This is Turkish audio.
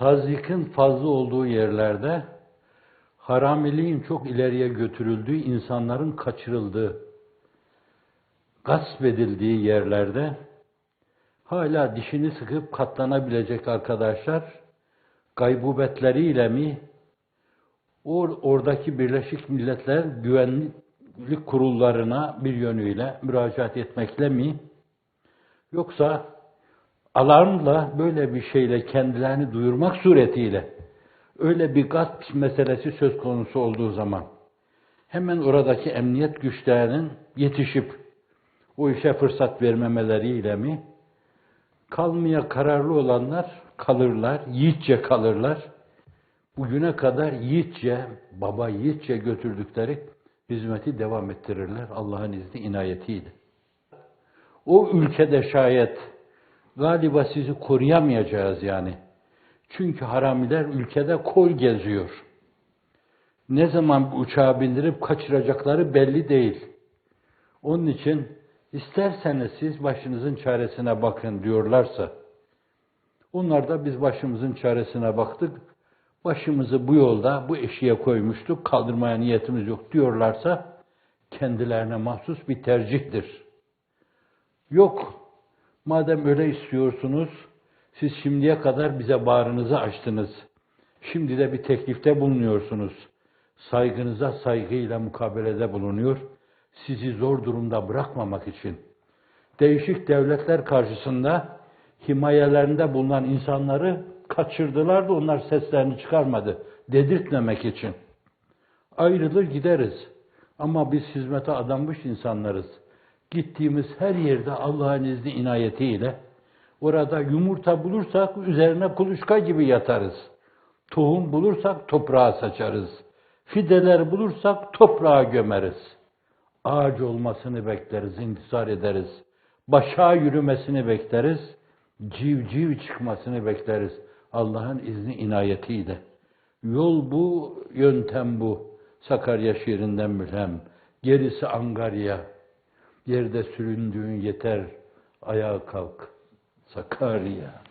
Tazyikin fazla olduğu yerlerde haramiliğin çok ileriye götürüldüğü, insanların kaçırıldığı, gasp edildiği yerlerde hala dişini sıkıp katlanabilecek arkadaşlar gaybubetleriyle mi or, oradaki Birleşik Milletler güvenlik kurullarına bir yönüyle müracaat etmekle mi yoksa alarmla böyle bir şeyle kendilerini duyurmak suretiyle öyle bir gasp meselesi söz konusu olduğu zaman hemen oradaki emniyet güçlerinin yetişip o işe fırsat vermemeleriyle mi kalmaya kararlı olanlar kalırlar, yiğitçe kalırlar. Bugüne kadar yiğitçe, baba yiğitçe götürdükleri hizmeti devam ettirirler Allah'ın izni inayetiyle. O ülkede şayet galiba sizi koruyamayacağız yani. Çünkü haramiler ülkede kol geziyor. Ne zaman uçağa bindirip kaçıracakları belli değil. Onun için isterseniz siz başınızın çaresine bakın diyorlarsa, onlar da biz başımızın çaresine baktık, başımızı bu yolda, bu eşiğe koymuştuk, kaldırmaya niyetimiz yok diyorlarsa, kendilerine mahsus bir tercihtir. Yok, madem öyle istiyorsunuz, siz şimdiye kadar bize bağrınızı açtınız. Şimdi de bir teklifte bulunuyorsunuz. Saygınıza saygıyla mukabelede bulunuyor. Sizi zor durumda bırakmamak için. Değişik devletler karşısında himayelerinde bulunan insanları kaçırdılar da onlar seslerini çıkarmadı. Dedirtmemek için. Ayrılır gideriz. Ama biz hizmete adanmış insanlarız. Gittiğimiz her yerde Allah'ın izni inayetiyle orada yumurta bulursak üzerine kuluçka gibi yatarız. Tohum bulursak toprağa saçarız. Fideler bulursak toprağa gömeriz. Ağaç olmasını bekleriz, intisar ederiz. Başa yürümesini bekleriz. Civciv çıkmasını bekleriz. Allah'ın izni inayetiyle. Yol bu, yöntem bu. Sakarya şiirinden mülhem. Gerisi Angarya. Yerde süründüğün yeter. Ayağa kalk. Sakarya.